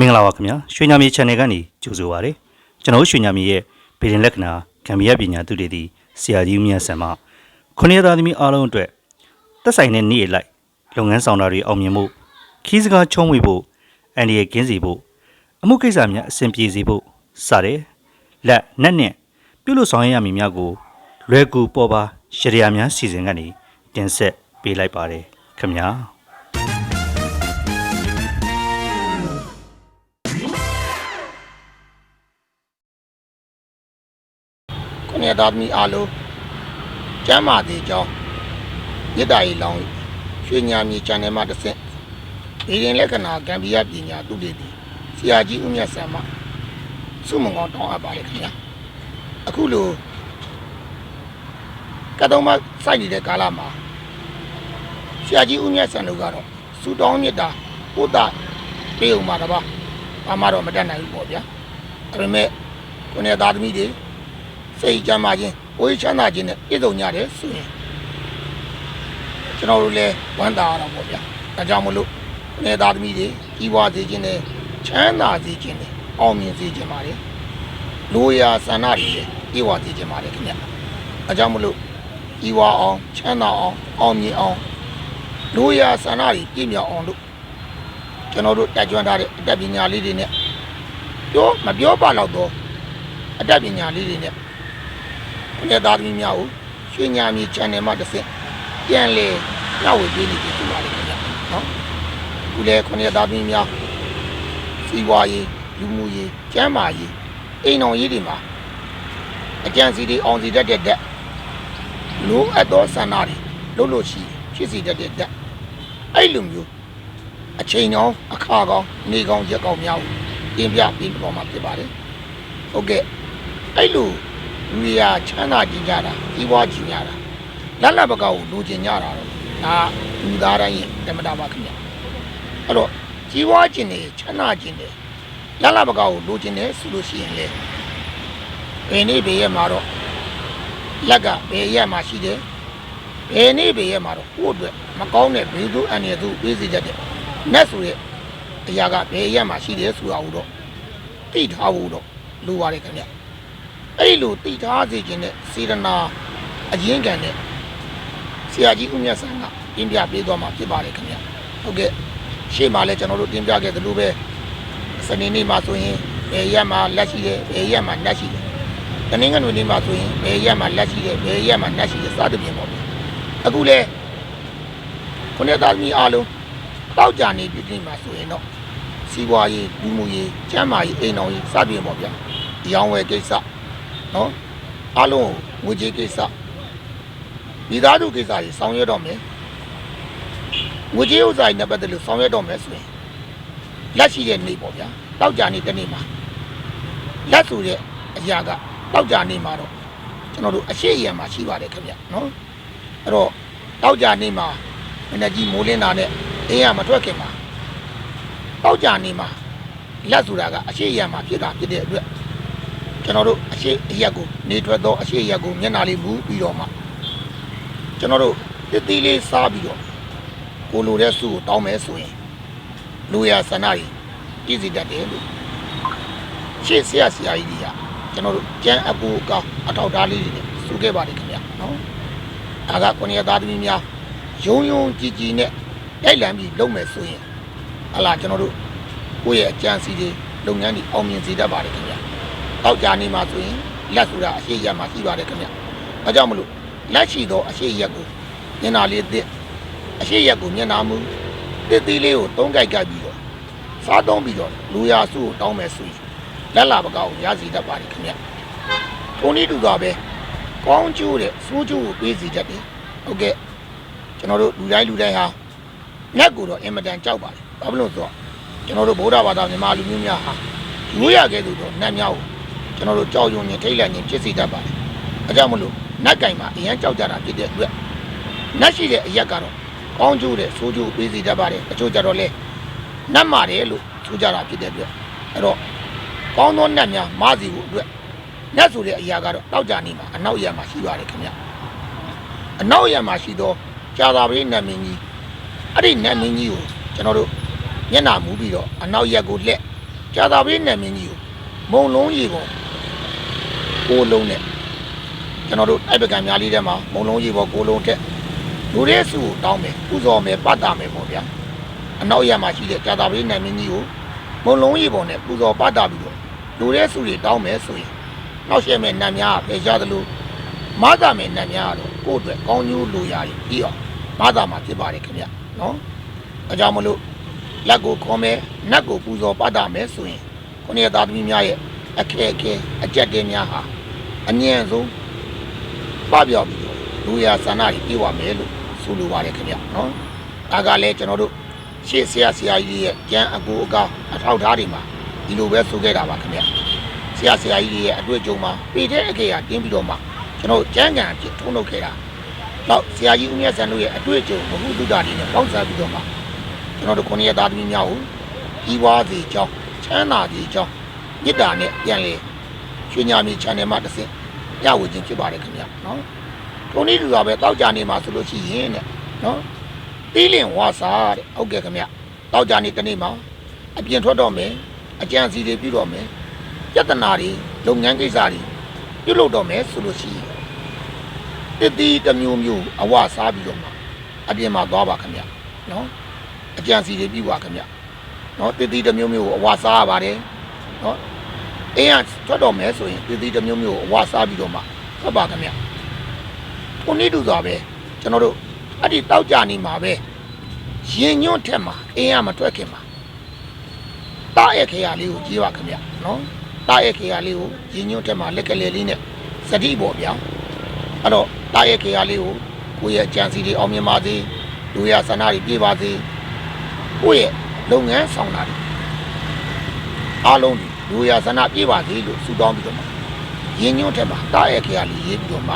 မင်္ဂလာပါခင်ဗျာရွှေညာမြေ channel ကနေကြိုဆိုပါရစေကျွန်တော်တို့ရွှေညာမြေရဲ့ဗီဒီယိုလက္ခဏာကံမရပညာသူတွေသည်ဆရာကြီးဦးမြတ်ဆန်မှခုနှစ်သားသမီးအားလုံးအတွက်သက်ဆိုင်တဲ့နေ့ရက်လိုက်လုပ်ငန်းဆောင်တာတွေအောင်မြင်ဖို့ခီးစကားချုံးဝေဖို့အန်ဒီရဲ့ကင်းစီဖို့အမှုကိစ္စများအဆင်ပြေစေဖို့စတဲ့လက်နက်နဲ့ပြုလို့ဆောင်ရွက်ရမည်များကိုလွယ်ကူပေါ်ပါရှရယာများစီစဉ်ကနေတင်ဆက်ပေးလိုက်ပါတယ်ခင်ဗျာ ခုနှစ်သားသမီးအားလုံးကျမ်းမာသေးကြောင်းမြစ်တာရီလောင်းရွှေညာမြေ channel မှာတစ်ဆင့်ဒီရင်လက္ခဏာကံပြရပညာသူတွေဒီဆရာကြီးဦးမြတ်ဆန်မစုမကောင်းတောင်းအပ်ပါလေခင်ဗျာအခုလိုကတော့မှစိုက်နေတဲ့ကာလမှာဆရာကြီးဦးမြတ်ဆန်တို့ကတော့စူတောင်းမြတ်တာပို့တာပေးအောင်ပါတော့ဘာမှတော့မတတ်နိုင်ဘူးပေါ့ဗျာဒါပေမဲ့ခုနှစ်သားသမီးတွေ စိတ်ကြမ်းမာခြင်းကိုယ်ချမ်းသာခြင်းနဲ့ပြည့်စုံကြတယ်ဆိုရင်ကျွန်တော်တို့လည်းဝမ်းသာရတော့ပေါ့ဗျာဒါကြောင့်မလို့နေသားသမီးတွေကြီးပွားစေခြင်းနဲ့ချမ်းသာစေခြင်းနဲ့အောင်မြင်စေခြင်းပါတယ်လိုရာဆန္ဒတွေလည်းပြေဝစေခြင်းပါတယ်ခင်ဗျဒါကြောင့်မလို့ကြီးပွားအောင်ချမ်းသာအောင်အောင်မြင်အောင်လိုရာဆန္ဒတွေပြည့်မြောက်အောင်လို့ကျွန်တော်တို့တက်ကြွထားတဲ့အတတ်ပညာလေးတွေနဲ့ပြောမပြောပါတော့တော့အတတ်ပညာလေးတွေနဲ့ ခုနှစ်သားသမီးများကိုရွှေညာမြေ channel မှာတစ်ဆင့်ပြန်လေညဝေပေးနေပြီဒီပါလေခင်ဗျာနော်ခုလေခုနှစ်သားသမီးများစီးပွားရေးလူမှုရေးကျန်းမာရေးအိမ်တော်ရေးတွေမှာအကြံစီတွေအောင်စီတတ်တဲ့တက်လိုအပ်သောဆန္ဒတွေလို့လို့ရှိဖြစ်စီတတ်တဲ့တက်အဲ့လိုမျိုးအချိန်ကောင်းအခါကောင်းနေကောင်းရက်ကောင်းများကိုပြင်ပြပြီးပေါ်မှာဖြစ်ပါတယ်ဟုတ်ကဲ့အဲ့လို လူရချမ်းသာကြင်ကြတာကြီးပွားကြင်ကြတာလက်လက်ပကောက်ကိုလူကျင်ကြတာတော့ဒါလူသားတိုင်းရဲ့တမတာပါခင်ဗျအဲ့တော့ကြီးပွားကျင်နေချမ်းသာကျင်နေလက်လက်ပကောက်ကိုလူကျင်နေဆိုလို့ရှိရင်လေဘယ်နေ့ဘယ်ရက်မှာတော့လက်ကဘယ်ရက်မှာရှိတယ်ဘယ်နေ့ဘယ်ရက်မှာတော့ကိုယ့်အတွက်မကောင်းတဲ့ဘေးသူအန္တရာယ်သူပေးစေတတ်တယ်နတ်ဆိုရဲ့အရာကဘယ်ရက်မှာရှိတယ်ဆိုတာကိုတော့သိထားဖို့တော့လိုပါတယ်ခင်ဗျ အဲ့ဒီလိုတည်ထားစေခြင်းနဲ့စေရနာအရင်ကန်နဲ့ဆရာကြီးဦးမြတ်ဆန်းကပြင်ပြပေးသွားမှာဖြစ်ပါတယ်ခင်ဗျဟုတ်ကဲ့ရှေ့မှာလည်းကျွန်တော်တို့တင်ပြခဲ့သလိုပဲစနေနေ့မှာဆိုရင်ဘယ်ရက်မှာလက်ရှိတယ်ဘယ်ရက်မှာလက်ရှိတယ်တနင်္ဂနွေနေ့မှာဆိုရင်ဘယ်ရက်မှာလက်ရှိတယ်ဘယ်ရက်မှာလက်ရှိတယ်စသဖြင့်ပေါ့ဗျအခုလဲခုနှစ်သားသမီးအားလုံးတောက်ကြနေပြည်ပြည်မှာဆိုရင်တော့စီးပွားရေးလူမှုရေးကျန်းမာရေးအိမ်တော်ရေးစသဖြင့်ပေါ့ဗျဒီအောင်ဝယ်ကိစ္စ နော်အလုံးငွေကြေးကိစ္စမိသားစုကိစ္စကြီးဆောင်ရွက်တော့မယ်ငွေကြေးဥစ္စာကြီးနဲ့ပတ်သက်လို့ဆောင်ရွက်တော့မယ်ဆိုရင်လက်ရှိတဲ့နေ့ပေါ့ဗျာတောက်ကြနေ့တစ်နေ့မှာလက်ဆိုတဲ့အရာကတောက်ကြနေ့မှာတော့ကျွန်တော်တို့အရှိအယံမှာရှိပါတယ်ခင်ဗျနော်အဲ့တော့တောက်ကြနေ့မှာမနေ့ကြီးမိုးလင်းတာနဲ့အင်းရမထွက်ခင်မှာတောက်ကြနေ့မှာလက်ဆိုတာကအရှိအယံမှာဖြစ်တာဖြစ်တဲ့အတွက် ကျွန်တော်တို့အရှိအရက်ကိုနေထွက်သောအရှိအရက်ကိုမျက်နှာလေးမူပြီးတော့မှကျွန်တော်တို့တတိလေးစားပြီးတော့ကိုလိုတဲ့စုကိုတောင်းမယ်ဆိုရင်လူရဆန္ဒကြီးပြည်စီတတ်တယ်လို့ရှေ့ဆရာဆရာကြီးတွေကကျွန်တော်တို့ကျန်းအပူအကောင်အထောက်ထားလေးတွေနဲ့စုခဲ့ပါတယ်ခင်ဗျာနော်ဒါကကိုနေရသားသမီးများယုံယုံကြည်ကြည်နဲ့တိုက်လံပြီးလုပ်မယ်ဆိုရင်ဟလာကျွန်တော်တို့ကိုယ့်ရဲ့အကြံစီတွေလုပ်ငန်းတွေအောင်မြင်စေတတ်ပါတယ်ခင်ဗျာ တောက်ကြနေမှာဆိုရင်လက်ဆိုတာအရှိရက်မှာရှိပါတယ်ခင်ဗျ။အဲကြောင့်မလို့လက်ရှိသောအရှိရက်ကိုမျက်နာလေးသစ်အရှိရက်ကိုမျက်နာမူတစ်သီးလေးကိုတုံးကြိုက်ကြိုက်ပြီးတော့စားသုံးပြီးတော့လူရစုကိုတောင်းမယ်ဆိုရင်လက်လာပကောက်ရစီတတ်ပါတယ်ခင်ဗျ။ထုံးလေးတူကပဲကောင်းကျိုးတဲ့စိုးကျိုးကိုပေးစီတတ်တယ်။ဟုတ်ကဲ့ကျွန်တော်တို့လူတိုင်းလူတိုင်းဟာငက်ကိုတော့အင်မတန်ကြောက်ပါတယ်။ဘာဖြစ်လို့လဲဆိုတော့ကျွန်တော်တို့ဗုဒ္ဓဘာသာမြန်မာလူမျိုးများဟာရိုးရခဲ့သူတော့နတ်များကို ကျွန်တော်တို့ကြောက်ရွံ့နေထိတ်လန့်နေဖြစ်စေတတ်ပါတယ်။အဲကြောင့်မလို့နတ်ကင်မှာအရင်ကြောက်ကြတာဖြစ်တဲ့အတွက်နတ်ရှိတဲ့အရက်ကတော့ကောင်းကျိုးတဲ့ဆိုးကျိုးပေးစေတတ်ပါတယ်။အချို့ကြတော့လေနတ်မာတယ်လို့ဆိုကြတာဖြစ်တဲ့အတွက်အဲတော့ကောင်းသောနတ်များမာစီဖို့အတွက်နတ်ဆိုတဲ့အရာကတော့တောက်ကြနေမှာအနောက်ရက်မှာရှိပါတယ်ခင်ဗျ။အနောက်ရက်မှာရှိသောကြာသာပရိနတ်မင်းကြီးအဲ့ဒီနတ်မင်းကြီးကိုကျွန်တော်တို့မျက်နှာမူပြီးတော့အနောက်ရက်ကိုလက်ကြာသာပေးနယ်မင်းကြီးကိုမုံလုံးရေပေါ် ကိုလုံးနဲ့ကျွန်တော်တို့အဲ့ပကံများလေးထဲမှာမုံလုံးရေပေါ်ကိုလုံးထက်လူရဲစုကိုတောင်းမယ်ပူဇော်မယ်ပတ်တာမယ်ပေါ့ဗျာအနောက်ရမှာရှိတဲ့ကြာသာပေးနယ်မင်းကြီးကိုမုံလုံးရေပေါ်နဲ့ပူဇော်ပတ်တာပြီးတော့လူရဲစုတွေတောင်းမယ်ဆိုရင်နောက်ရှေ့မဲ့နတ်များဖေရှားသလိုမသာမဲ့နတ်များကတော့ကိုယ့်အတွက်ကောင်းကျိုးလိုရာကြီးပြီးတော့မသာမှာဖြစ်ပါတယ်ခင်ဗျနော်အကြောင်းမလို့လက်ကိုခေါ်မယ်နတ်ကိုပူဇော်ပတ်တာမယ်ဆိုရင်ခုနှစ်သားသမီးများရဲ့အခက်အခဲအကြက်တဲများဟာ အငြင်းဆုံးပပြောက်ပြီးတော့လူရဆန္ဒကြီးပြေဝမယ်လို့ဆိုလိုပါတယ်ခင်ဗျနော်ဒါကလည်းကျွန်တော်တို့ရှေ့ဆရာဆရာကြီးရဲ့ကျမ်းအကူအကောင်းအထောက်ထားတွေမှာဒီလိုပဲဆိုခဲ့တာပါခင်ဗျဆရာဆရာကြီးရဲ့အတွေ့အကြုံမှာပေတဲ့အခေအတင်းပြီးတော့မှကျွန်တော်ကျမ်းဂန်အဖြစ်ထုံးလုပ်ခဲ့တာတော့ဆရာကြီးဦးမြတ်ဆန်တို့ရဲ့အတွေ့အကြုံဘုဟုတုဒ္ဒတွေနဲ့ပေါင်းစပ်ပြီးတော့မှကျွန်တော်တို့ခုနှစ်ရက်သားသမီးများကိုဤဝါစီကြောင်းချမ်းသာစီကြောင်းမေတ္တာနဲ့ပြန်လေရွှေညာမီ channel မှာတစ်ဆင့် ရဝေခြင်းဖြစ်ပါတယ်ခင်ဗျနော်။ထုံနည်းတူတာပဲတောက်ကြနေမှာဆိုလို့ရှိရင်တဲ့နော်။တီးလင်ဝါစာတဲ့ဟုတ်ကဲ့ခင်ဗျ။တောက်ကြနေတနေ့မှာအပြင်ထွက်တော့မယ်အကြံစီတွေပြုတော့မယ်ပြဿနာတွေလုပ်ငန်းကိစ္စတွေပြုလုပ်တော့မယ်ဆိုလို့ရှိရင်တတိတစ်မျိုးမျိုးအဝစားပြီးတော့မှအပြင်မှာသွားပါခင်ဗျနော်။အကြံစီတွေပြီးပါခင်ဗျနော်တည်တည်တစ်မျိုးမျိုးကိုအဝါစားရပါတယ်နော် အင်းကထွက်တော့မယ်ဆိုရင်တည်တည်တစ်မျိုးမျိုးကိုအဝါစားပြီးတော့မှထွက်ပါခင်ဗျခုနေ့တူစွာပဲကျွန်တော်တို့အဲ့ဒီတောက်ကြနေမှာပဲရင်ညွန့်ထက်မှာအင်းကမထွက်ခင်မှာတားရဲ့ခေရလေးကိုကြည့်ပါခင်ဗျနော်တားရဲ့ခေရလေးကိုရင်ညွန့်ထက်မှာလက်ကလေးလေးနဲ့စတိပေါ်ဗျာအဲ့တော့တားရဲ့ခေရလေးကိုကိုယ့်ရဲ့အကြံစီတွေအောင်မြင်ပါစေလူရဆန္ဒတွေပြေပါစေကိုယ့်ရဲ့လုပ်ငန်းဆောင်တာတွေအားလုံးဒီ လူရဆန္ဒပြေပါစေလို့ဆုတောင်းပြီးတော့မှရင်းညွှန်းထက်မှာတားရဲ့ခေရလေးရေးပြီးတော့မှ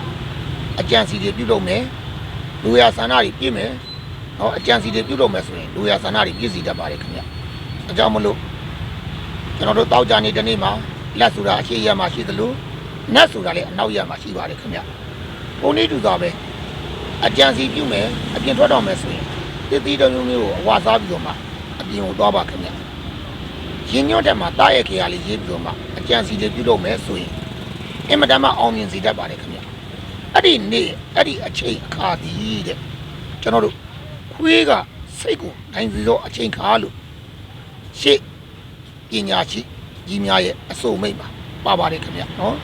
အကြံစီတွေပြုလုပ်မယ်လူရဆန္ဒတွေပြည့်မယ်ဟောအကြံစီတွေပြုလုပ်မယ်ဆိုရင်လူရဆန္ဒတွေပြည့်စည်တတ်ပါတယ်ခင်ဗျအကြောင်းမလို့ကျွန်တော်တို့တောက်ကြနေတဲ့နေ့မှာလက်ဆိုတာအရှိရမှာရှိသလိုနတ်ဆိုတာလည်းအနောက်ရမှာရှိပါတယ်ခင်ဗျပုံနေတူသားပဲအကြံစီပြုမယ်အပြင်ထွက်တော့မယ်ဆိုရင်တည်တည်တော်မျိုးမျိုးကိုအဝါစားပြီးတော့မှအပြင်ကိုသွားပါခင်ဗျ ရင်ညွတ်တဲ့မှာတားရဲ့ခေရလေးရေးပြီးတော့မှအကြံစီတွေပြုလုပ်မယ်ဆိုရင်အင်မတန်မှအောင်မြင်စေတတ်ပါတယ်ခင်ဗျအဲ့ဒီနေ့အဲ့ဒီအချိန်အခါဒီတဲ့ကျွန်တော်တို့ခွေးကစိတ်ကိုနိုင်စီသောအချိန်ခါလို့ရှေ့ပညာရှိကြီးများရဲ့အစုံမိတ်မှာပါပါတယ်ခင်ဗျနော်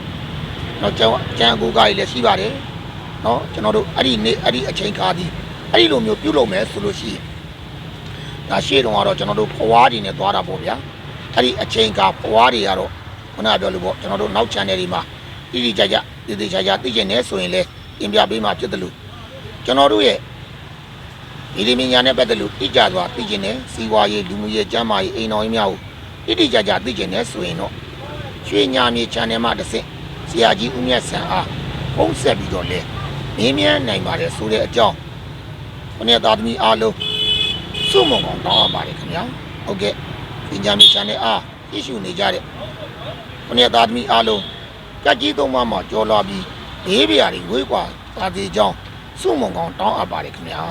တော့ကျန်ကျန်ကိုကကြီးလည်းရှိပါတယ်နော်ကျွန်တော်တို့အဲ့ဒီနေ့အဲ့ဒီအချိန်ခါဒီအဲ့ဒီလိုမျိုးပြုလုပ်မယ်ဆိုလို့ရှိရင်ဒါရှေ့တုန်းကတော့ကျွန်တော်တို့ဖွားတွေနဲ့သွားတာပေါ့ဗျာ အဲ့ဒီအချိန်ကဖွားတွေကတော့ခုနကပြောလို့ပေါ့ကျွန်တော်တို့နောက် channel တွေမှာတိတိကျကျတိတိကျကျသိကျင်နေဆိုရင်လည်းပြင်ပြပေးမှဖြစ်တယ်လို့ကျွန်တော်တို့ရဲ့ဒီဒီမညာနဲ့ပတ်သက်လို့တိကျသွားသိကျင်နေစီဝါရေးလူမှုရေးကျန်းမာရေးအိမ်တော်ရေးများကိုတိတိကျကျသိကျင်နေဆိုရင်တော့ရွှေညာမြေ channel မှာတစ်ဆင့်ဆရာကြီးဦးမြတ်ဆန်အားပုံဆက်ပြီးတော့လဲမင်းမြန်းနိုင်ပါတယ်ဆိုတဲ့အကြောင်းခုနှစ်သားသမီးအားလုံးစုမုံကောင်တောင်းရပါတယ်ခင်ဗျာဟုတ်ကဲ့ ပညာမြေ channel အားကြည့်ရှုနေကြတဲ့ခုနှစ်သားသမီးအားလုံးကြက်ကြီးသုံးပါးမှာကြော်လာပြီးဘေးပြာတွေဝေးကွာသာသေးကြောင်းစုမုံကောင်တောင်းအပ်ပါတယ်ခင်ဗျာ